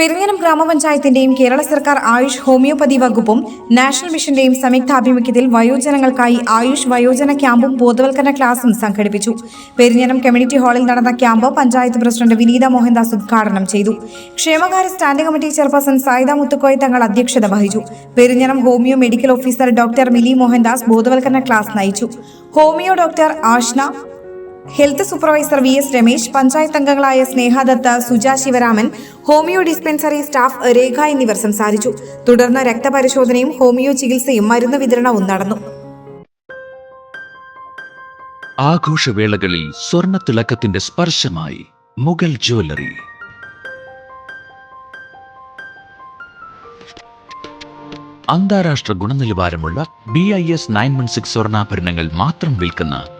പെരിഞ്ഞനം ഗ്രാമപഞ്ചായത്തിന്റെയും കേരള സർക്കാർ ആയുഷ് ഹോമിയോപ്പതി വകുപ്പും നാഷണൽ മിഷന്റെയും സംയുക്താഭിമുഖ്യത്തിൽ വയോജനങ്ങൾക്കായി ആയുഷ് വയോജന ക്യാമ്പും ബോധവൽക്കരണ ക്ലാസും സംഘടിപ്പിച്ചു. പെരിഞ്ഞനം കമ്മ്യൂണിറ്റി ഹാളിൽ നടന്ന ക്യാമ്പ് പഞ്ചായത്ത് പ്രസിഡന്റ് വിനീത മോഹൻദാസ് ഉദ്ഘാടനം ചെയ്തു. ക്ഷേമകാര്യ standing committee chairperson Sayida Muthukoya Thangal അധ്യക്ഷത വഹിച്ചു. Perinjanam homoeo medical officer doctor Mili Mohandas ബോധവൽക്കരണ ക്ലാസ് നയിച്ചു. Homoeo doctor Ashna health supervisor V S Ramesh panchayat അംഗങ്ങളായ Snehadatha Suja Sivaraman homoeo dispensary staff Rekha എന്നിവർ സംസാരിച്ചു. തുടർന്ന് രക്തപരിശോധനയും ഹോമിയോ ചികിത്സയും മരുന്ന് വിതരണവും നടന്നു. ആഘോഷവേളകളിൽ സ്വർണത്തിളക്കത്തിന്റെ സ്പർശമായി മുഗൾ ജ്വല്ലറി. അന്താരാഷ്ട്ര ഗുണനിലവാരമുള്ള B I S nine one six സ്വർണാഭരണങ്ങൾ മാത്രം വിൽക്കുന്ന